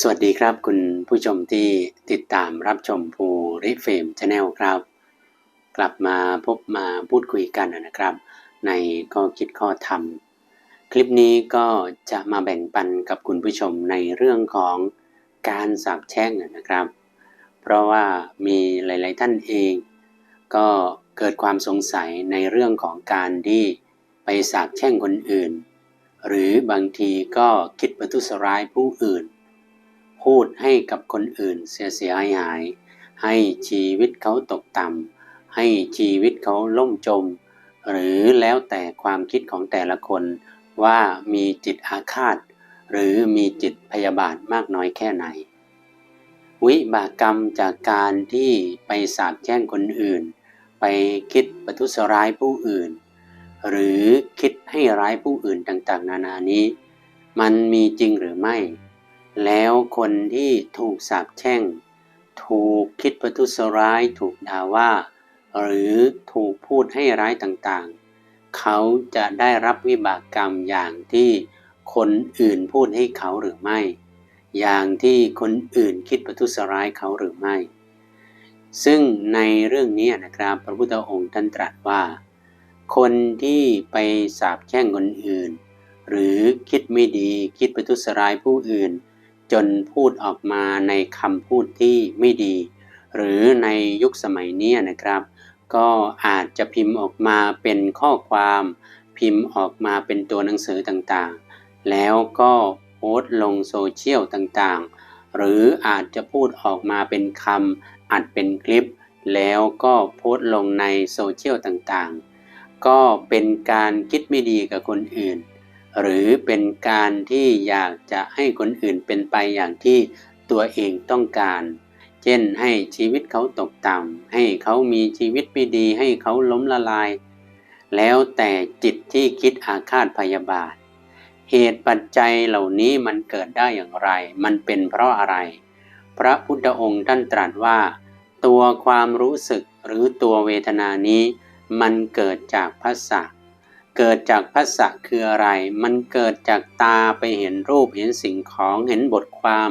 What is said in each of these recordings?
สวัสดีครับคุณผู้ชมที่ติดตามรับชมภูริเฟมชาแนลครับ กลับมาพบมาพูดคุยกันนะครับ ในข้อคิดข้อธรรม คลิปนี้ก็จะมาแบ่งปันกับคุณผู้ชมในเรื่องของการสาบแช่งนะครับ เพราะว่ามีหลาย ๆ ท่านเอง ก็เกิดความสงสัยในเรื่องของการที่ไปสาบแช่งคนอื่น หรือบางทีก็คิดประทุษร้ายผู้อื่น พูดให้กับคนอื่นเสียเสียหายหาย ให้ชีวิตเขาตกต่ำให้ชีวิตเขาล่มจม หรือแล้วแต่ความคิดของแต่ละคนว่ามีจิตอาฆาต หรือมีจิตพยาบาทมากน้อยแค่ไหน วิบากกรรมจากการที่ไปสาบแช่งคนอื่น ไปคิดประทุษร้ายผู้อื่น หรือคิดให้ร้ายผู้อื่นต่างๆ นานานี้ มันมีจริงหรือไม่ แล้วคนที่ถูกสาปแช่ง ถูกคิดประทุษร้ายถูกด่าว่า หรือถูกพูดให้ร้ายต่างๆ เขาจะได้รับวิบากกรรมอย่างที่คนอื่นพูดให้เขาหรือไม่ อย่างที่คนอื่นคิดประทุษร้ายเขาหรือไม่ ซึ่งในเรื่องนี้นะครับพระพุทธองค์ท่านตรัสว่า คนที่ไปสาปแช่งคนอื่น หรือคิดไม่ดีคิดประทุษร้ายผู้อื่น จนพูดออกมาในคำพูดที่ไม่ดี หรือในยุคสมัยนี้นะครับ ก็อาจจะพิมพ์ออกมาเป็นข้อความ พิมพ์ออกมาเป็นตัวหนังสือต่างๆ แล้วก็โพสต์ลงโซเชียลต่างๆ หรืออาจจะพูดออกมาเป็นคำอัดเป็นคลิป แล้วก็โพสต์ลงในโซเชียลต่างๆ ก็เป็นการคิดไม่ดีกับคนอื่น หรือเป็นการที่อยากจะให้คนอื่นเป็นไปอย่างที่ตัวเองต้องการ เช่นให้ชีวิตเขาตกต่ำให้เขามีชีวิตไม่ดีให้เขาล้มละลาย แล้วแต่จิตที่คิดอาฆาตพยาบาท เหตุปัจจัยเหล่านี้มันเกิดได้อย่างไร มันเป็นเพราะอะไร พระพุทธองค์ท่านตรัสว่า ตัวความรู้สึกหรือตัวเวทนานี้ มันเกิดจากภาษะ เกิดจากภาษะคืออะไร มันเกิดจากตาไปเห็นรูปเห็นสิ่งของเห็นบทความ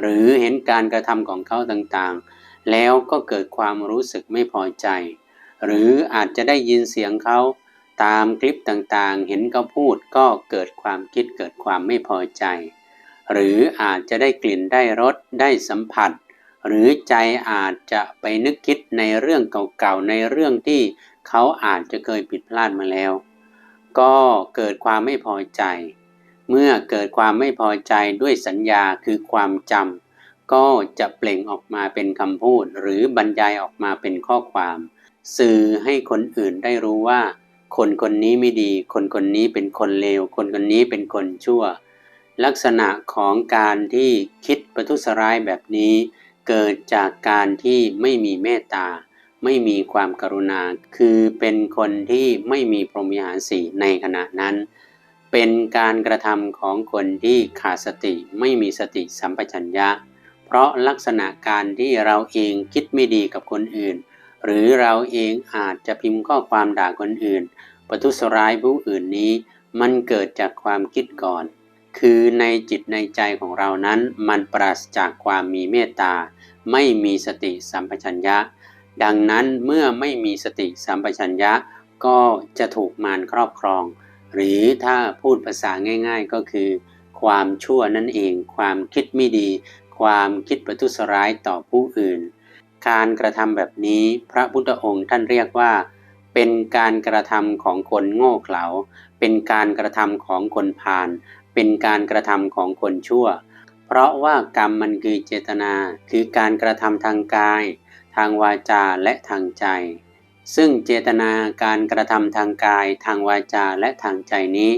หรือเห็นการกระทำของเขาต่างๆ แล้วก็เกิดความรู้สึกไม่พอใจ หรืออาจจะได้ยินเสียงเขาตามคลิปต่างๆ เห็นเขาพูดก็เกิดความคิดเกิดความไม่พอใจ หรืออาจจะได้กลิ่นได้รสได้สัมผัส หรือใจอาจจะไปนึกคิดในเรื่องเก่าๆในเรื่องที่เขาอาจจะเคยผิดพลาดมาแล้ว ก็เกิดความไม่พอใจ เมื่อเกิดความไม่พอใจด้วยสัญญาคือความจำก็จะเปล่งออกมาเป็นคำพูด หรือบรรยายออกมาเป็นข้อความ สื่อให้คนอื่นได้รู้ว่า คนคนนี้ไม่ดี คนคนนี้เป็นคนเลว คนคนนี้เป็นคนชั่ว ลักษณะของการที่คิดประทุษร้ายแบบนี้ เกิดจากการที่ไม่มีเมตตา ไม่มีความกรุณา คือเป็นคนที่ไม่มีพรหมวิหารสี่ในขณะนั้น เป็นการกระทำของคนที่ขาดสติไม่มีสติสัมปชัญญะ เพราะลักษณะการที่เราเองคิดไม่ดีกับคนอื่น หรือเราเองอาจจะพิมพ์ข้อความด่าคนอื่น ประทุษร้ายผู้อื่นนี้มันเกิดจากความคิดก่อน คือในจิตในใจของเรานั้นมันปราศจากความมีเมตตา ไม่มีสติสัมปชัญญะ ดังนั้นเมื่อไม่มีสติสัมปชัญญะก็จะถูกมารครอบครอง หรือถ้าพูดภาษาง่าย ๆ ก็คือ ความชั่วนั่นเอง ความคิดไม่ดี ความคิดประทุษร้ายต่อผู้อื่น การกระทำแบบนี้พระพุทธองค์ท่านเรียกว่า เป็นการกระทำของคนโง่เขลา เป็นการกระทำของคนพาลเป็นการกระทำของคนชั่ว เพราะว่ากรรมมันคือเจตนา คือการกระทำทางกายางวาจาและทางใจ ซึ่งเจตนาการกระทำทางกายทางวาจาและทางใจนี้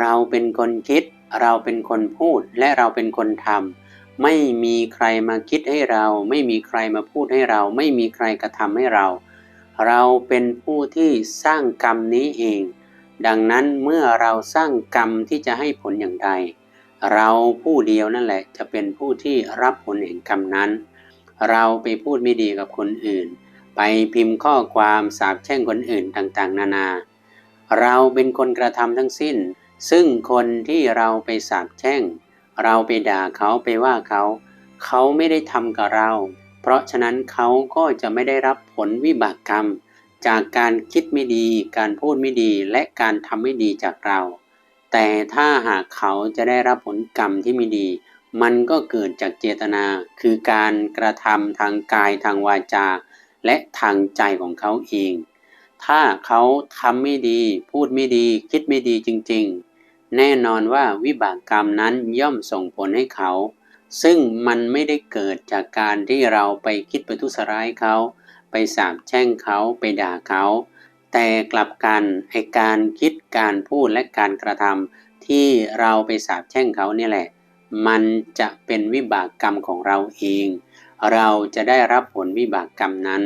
เราเป็นคนคิด เราเป็นคนพูดและเราเป็นคนทำไม่มีใครมาคิดให้เรา ไม่มีใครมาพูดให้เรา ไม่มีใครกระทำให้เรา เราเป็นผู้ที่สร้างกรรมนี้เอง ดังนั้นเมื่อเราสร้างกรรมที่จะให้ผลอย่างใดเราผู้เดียวนั่นแหละจะเป็นผู้ที่รับผลแห่งกรรมนั้น เราไปพูดไม่ดีกับคนอื่น ไปพิมพ์ข้อความสาปแช่งคนอื่นต่างๆ นานา เราเป็นคนกระทำทั้งสิ้น ซึ่งคนที่เราไปสาปแช่ง เราไปด่าเขาไปว่าเขา เขาไม่ได้ทำกับเรา เพราะฉะนั้นเขาก็จะไม่ได้รับผลวิบากกรรม จากการคิดไม่ดี การพูดไม่ดีและการทำไม่ดีจากเรา แต่ถ้าหากเขาจะได้รับผลกรรมที่ไม่ดี มันก็เกิดจากเจตนาคือการกระทำทางกายทางวาจา และทางใจของเขาเอง ถ้าเขาทำไม่ดี พูดไม่ดี คิดไม่ดีจริงๆ แน่นอนว่าวิบากกรรมนั้นย่อมส่งผลให้เขา ซึ่งมันไม่ได้เกิดจากการที่เราไปคิดประทุษร้ายเขา ไปสาบแช่งเขาไปด่าเขา แต่กลับกันไอการคิดการพูดและการกระทำที่เราไปสาบแช่งเขาเนี่ยแหละ มันจะเป็นวิบากกรรมของเราเอง เราจะได้รับผลวิบากกรรมนั้น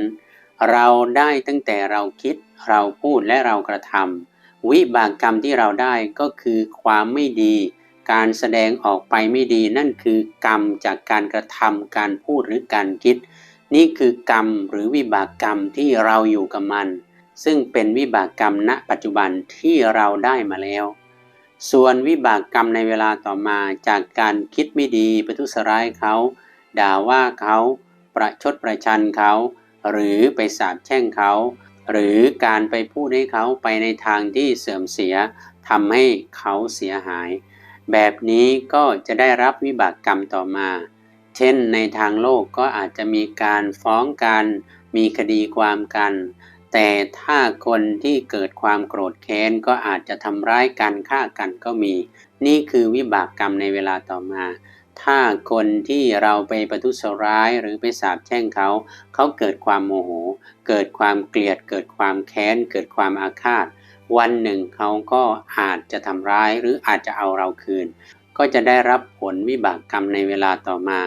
เราได้ตั้งแต่เราคิด เราพูดและเรากระทำวิบากกรรมที่เราได้ก็คือความไม่ดี การแสดงออกไปไม่ดีนั่นคือกรรมจากการกระทำการพูดหรือการคิด นี่คือกรรมหรือวิบากกรรมที่เราอยู่กับมัน ซึ่งเป็นวิบากกรรมณปัจจุบันที่เราได้มาแล้ว ส่วนวิบากกรรมในเวลาต่อมาจากการคิดไม่ดีประทุษร้ายเขา ด่าว่าเขาประชดประชันเขา หรือไปสาบแช่งเขา หรือการไปพูดให้เขาไปในทางที่เสื่อมเสียทำให้เขาเสียหาย แบบนี้ก็จะได้รับวิบากกรรมต่อมา เช่นในทางโลกก็อาจจะมีการฟ้องกัน มีคดีความกัน แต่ถ้าคนที่เกิดความโกรธแค้นก็อาจจะทำร้ายกันฆ่ากันก็มี นี่คือวิบากกรรมในเวลาต่อมา ถ้าคนที่เราไปประทุษร้ายหรือไปสาบแช่งเขา เขาเกิดความโมโห เกิดความเกลียด เกิดความแค้น เกิดความอาฆาต วันหนึ่งเขาก็อาจจะทำร้ายหรืออาจจะเอาเราคืน ก็จะได้รับผลวิบากกรรมในเวลาต่อมา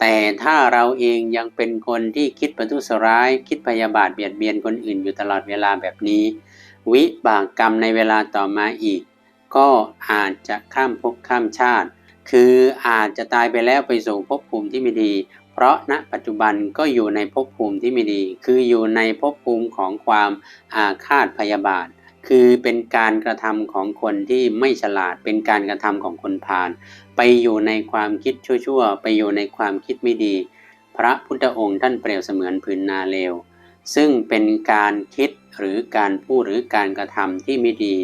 แต่ถ้าเราเองยังเป็นคนที่คิดประทุษร้าย คิดพยาบาทเบียดเบียนคนอื่นอยู่ตลอดเวลาแบบนี้ วิบากกรรมในเวลาต่อมาอีก ก็อาจจะข้ามภพข้ามชาติ คืออาจจะตายไปแล้วไปสู่ภพภูมิที่ไม่ดี เพราะณปัจจุบันก็อยู่ในภพภูมิที่ไม่ดี คืออยู่ในภพภูมิของความอาฆาตพยาบาทคือเป็นการกระทำของคนที่ไม่ฉลาดเป็นการกระทำของคนพาล ไปอยู่ในความคิดชั่วๆ ไปอยู่ในความคิดไม่ดี พระพุทธองค์ท่านเปรียบเสมือนผืนนาเลว ซึ่งเป็นการคิดหรือการพูดหรือการกระทำที่ไม่ดี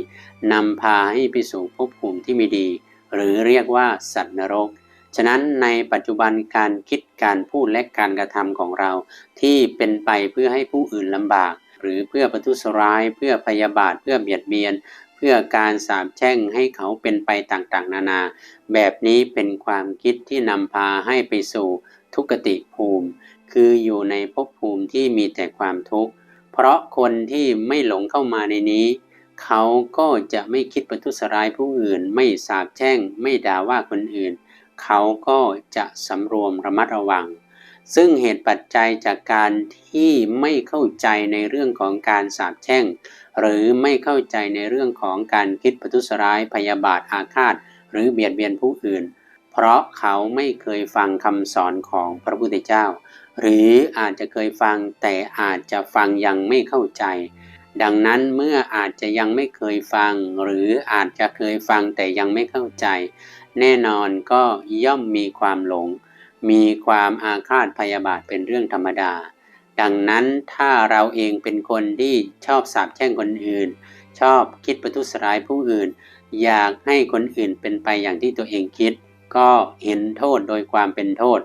นำพาให้ไปสู่ภพภูมิที่ไม่ดี หรือเรียกว่าสัตว์นรก ฉะนั้นในปัจจุบันการคิดการพูดและการกระทำของเรา ที่เป็นไปเพื่อให้ผู้อื่นลำบาก หรือเพื่อประทุษร้าย เพื่อพยาบาทเพื่อเบียดเบียน เพื่อการสาบแช่งให้เขาเป็นไปต่างๆ นานา แบบนี้เป็นความคิดที่นำพาให้ไปสู่ทุกติภูมิ คืออยู่ในภพภูมิที่มีแต่ความทุกข์ เพราะคนที่ไม่หลงเข้ามาในนี้ เขาก็จะไม่คิดประทุษร้ายผู้อื่น ไม่สาบแช่ง ไม่ด่าว่าคนอื่น เขาก็จะสำรวมระมัดระวัง ซึ่งเหตุปัจจัยจากการที่ไม่เข้าใจในเรื่องของการสาบแช่ง หรือไม่เข้าใจในเรื่องของการคิดประทุษร้ายพยาบาทอาฆาต หรือเบียดเบียนผู้อื่น เพราะเขาไม่เคยฟังคำสอนของพระพุทธเจ้า หรืออาจจะเคยฟังแต่อาจจะฟังยังไม่เข้าใจ ดังนั้นเมื่ออาจจะยังไม่เคยฟัง หรืออาจจะเคยฟังแต่ยังไม่เข้าใจ แน่นอนก็ย่อมมีความหลง มีความอาฆาตพยาบาทเป็นเรื่องธรรมดา ดังนั้นถ้าเราเองเป็นคนที่ชอบสาบแช่งคนอื่น ชอบคิดประทุษร้ายผู้อื่น อยากให้คนอื่นเป็นไปอย่างที่ตัวเองคิด ก็เห็นโทษโดยความเป็นโทษ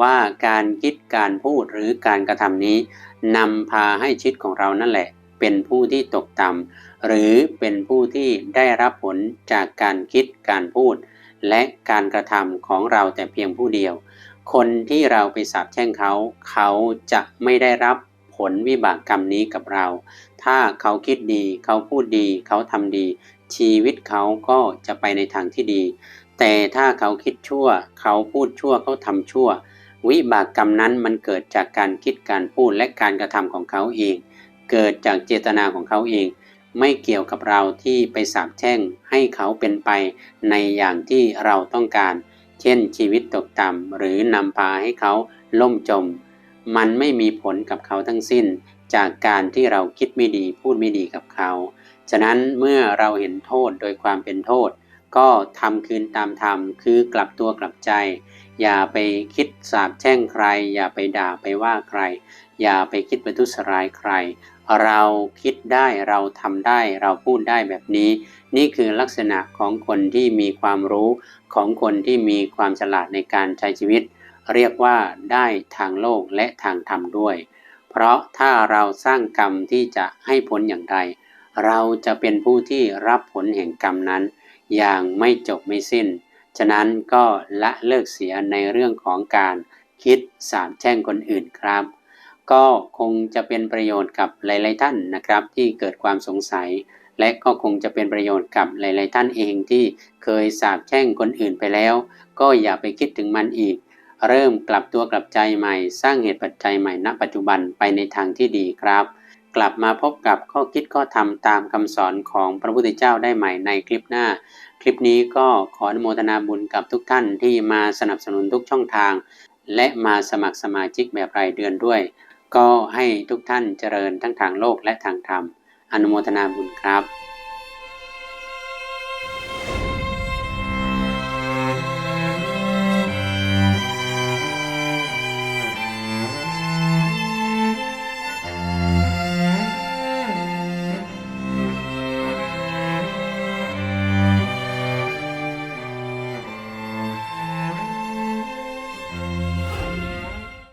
ว่าการคิดการพูดหรือการกระทำนี้นำพาให้ชีวิตของเรานั่นแหละ เป็นผู้ที่ตกต่ำหรือเป็นผู้ที่ได้รับผลจากการคิดการพูด และการกระทำของเราแต่เพียงผู้เดียว คนที่เราไปสาบแช่งเขา เขาจะไม่ได้รับผลวิบากกรรมนี้กับเรา ถ้าเขาคิดดี เขาพูดดี เขาทำดี ชีวิตเขาก็จะไปในทางที่ดี แต่ถ้าเขาคิดชั่ว เขาพูดชั่ว เขาทำชั่ว วิบากกรรมนั้นมันเกิดจากการคิดการพูดและการกระทำของเขาเอง เกิดจากเจตนาของเขาเอง ไม่เกี่ยวกับเราที่ไปสาบแช่งให้เขาเป็นไปในอย่างที่เราต้องการ เช่นชีวิตตกต่ำหรือนำพาให้เขาล่มจม มันไม่มีผลกับเขาทั้งสิ้น จากการที่เราคิดไม่ดีพูดไม่ดีกับเขา ฉะนั้นเมื่อเราเห็นโทษโดยความเป็นโทษ ก็ทำคืนตามธรรมคือกลับตัวกลับใจ อย่าไปคิดสาบแช่งใคร อย่าไปด่าไปว่าใคร อย่าไปคิดประทุษร้ายใคร เราคิดได้เราทำได้เราพูดได้แบบนี้ นี่คือลักษณะของคนที่มีความรู้ของคนที่มีความฉลาดในการใช้ชีวิต เรียกว่าได้ทางโลกและทางธรรมด้วย เพราะถ้าเราสร้างกรรมที่จะให้ผลอย่างไรเราจะเป็นผู้ที่รับผลแห่งกรรมนั้น อย่างไม่จบไม่สิ้น ฉะนั้นก็ละเลิกเสียในเรื่องของการคิดสาบแช่งคนอื่นครับ ก็คงจะเป็นประโยชน์กับหลาย ๆ ท่านนะครับ ที่เกิดความสงสัย และก็คงจะเป็นประโยชน์กับหลาย ๆ ท่านเองที่เคยสาบแช่งคนอื่นไปแล้ว ก็อย่าไปคิดถึงมันอีก เริ่มกลับตัวกลับใจใหม่ สร้างเหตุปัจจัยใหม่ณ ปัจจุบันไปในทางที่ดีครับกลับมาพบกับข้อคิดข้อธรรมตามคำสอนของพระพุทธเจ้าได้ใหม่ในคลิปหน้า คลิปนี้ก็ขออนุโมทนาบุญกับทุกท่านที่มาสนับสนุนทุกช่องทาง และมาสมัครสมาชิกแบบรายเดือนด้วย ก็ให้ทุกท่านเจริญทั้งทางโลกและทางธรรม อนุโมทนาบุญครับ